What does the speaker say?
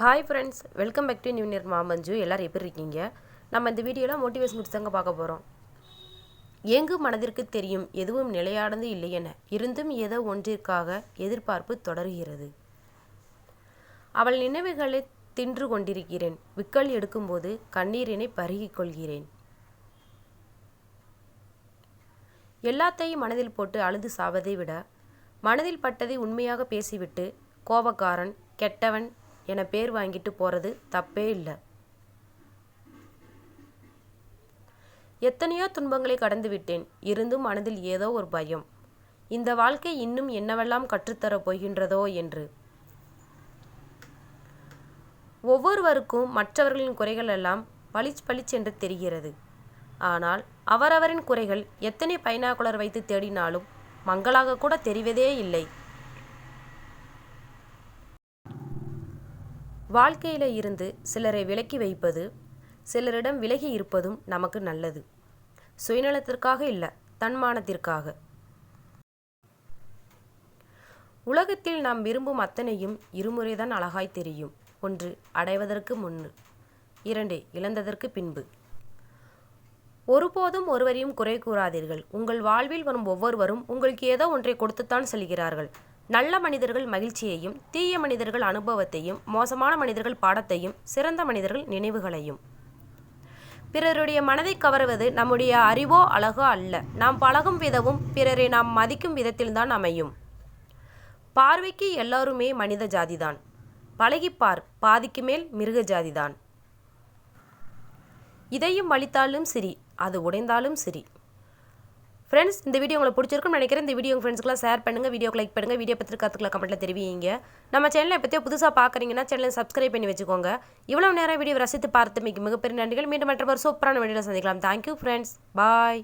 Hi friends welcome back to new year மாமஞ்சு எல்லோரும் எப்படி இருக்கீங்க? நம்ம இந்த வீடியோவில் மோட்டிவேஷன் முடிச்சாங்க பார்க்க போகிறோம் எங்கு மனதிற்கு தெரியும் எதுவும் நிலையானது இல்லை என இருந்தும் ஏதோ ஒன்றிற்காக எதிர்பார்ப்பு தொடர்கிறது. அவள் நினைவுகளை தின்று கொண்டிருக்கிறேன். விக்கல் எடுக்கும்போது கண்ணீரினை பருகிக் கொள்கிறேன். எல்லாத்தையும் மனதில் போட்டு அழுது சாவதை விட மனதில் பட்டதை உண்மையாக பேசிவிட்டு கோபக்காரன் கெட்டவன் என பேர் வாங்கிட்டு போகிறது தப்பே இல்லை. எத்தனையோ துன்பங்களை கடந்து விட்டேன். இருந்தும் மனதில் ஏதோ ஒரு பயம். இந்த வாழ்க்கை இன்னும் என்னவெல்லாம் கற்றுத்தரப் போகின்றதோ என்று. ஒவ்வொருவருக்கும் மற்றவர்களின் குறைகள் எல்லாம் பளிச் பளிச் என்று தெரிகிறது. ஆனால் அவரவரின் குறைகள் எத்தனை பைனாகுலர் வைத்து தேடினாலும் மங்களாக கூட தெரிவதே இல்லை. வாழ்க்கையில இருந்து சிலரை விலக்கி வைப்பது சிலரிடம் விலகி இருப்பதும் நமக்கு நல்லது. சுயநலத்திற்காக இல்லை தன்மானத்திற்காக. உலகத்தில் நாம் விரும்பும் அத்தனையும் இருமுறைதான் அழகாய் தெரியும். ஒன்று அடைவதற்கு முன்னு. இரண்டு இழந்ததற்கு பின்பு. ஒருபோதும் ஒருவரையும் குறை கூறாதீர்கள். உங்கள் வாழ்வில் வரும் ஒவ்வொருவரும் உங்களுக்கு ஏதோ ஒன்றை கொடுத்துத்தான் செல்கிறார்கள். நல்ல மனிதர்கள் மகிழ்ச்சியையும் தீய மனிதர்கள் அனுபவத்தையும் மோசமான மனிதர்கள் பாடத்தையும் சிறந்த மனிதர்கள் நினைவுகளையும். பிறருடைய மனதை கவருவது நம்முடைய அறிவோ அழகோ அல்ல. நாம் பழகும் விதமும் பிறரை நாம் மதிக்கும் விதத்தில்தான் அமையும். பார்வைக்கு எல்லாருமே மனித ஜாதிதான். பழகிப்பார் பாதிக்கு மேல் மிருக ஜாதிதான். இதையும் வலித்தாலும் சரி அது உடைந்தாலும் சரி. ஃப்ரெண்ட்ஸ் இந்த வீடியோ உங்களுக்கு பிடிச்சிருக்குன்னு நினைக்கிறேன். இந்த வீடியோ ஃப்ரெண்ட்ஸ்க்குலாம் ஷேர் பண்ணுங்கள் வீடியோக்கு லைக் பண்ணுங்கள் வீடியோ பற்றி கற்றுக்கலாம் கமெண்ட்டில் தெரிவிங்க. நம்ம சேனலை பற்றியோ புதுசாக பார்க்குறீங்கன்னா சேனலை சப்ஸ்கிரைப் பண்ணி வச்சுக்கோங்க. இவ்வளோ நேரம் வீடியோ ரசித்து பார்த்து மிக மிகப்பெரிய நன்றிகள். மீண்டும் மற்ற ஒரு சூப்பரான வீடியோவில் சந்திக்கலாம். Thank you friends bye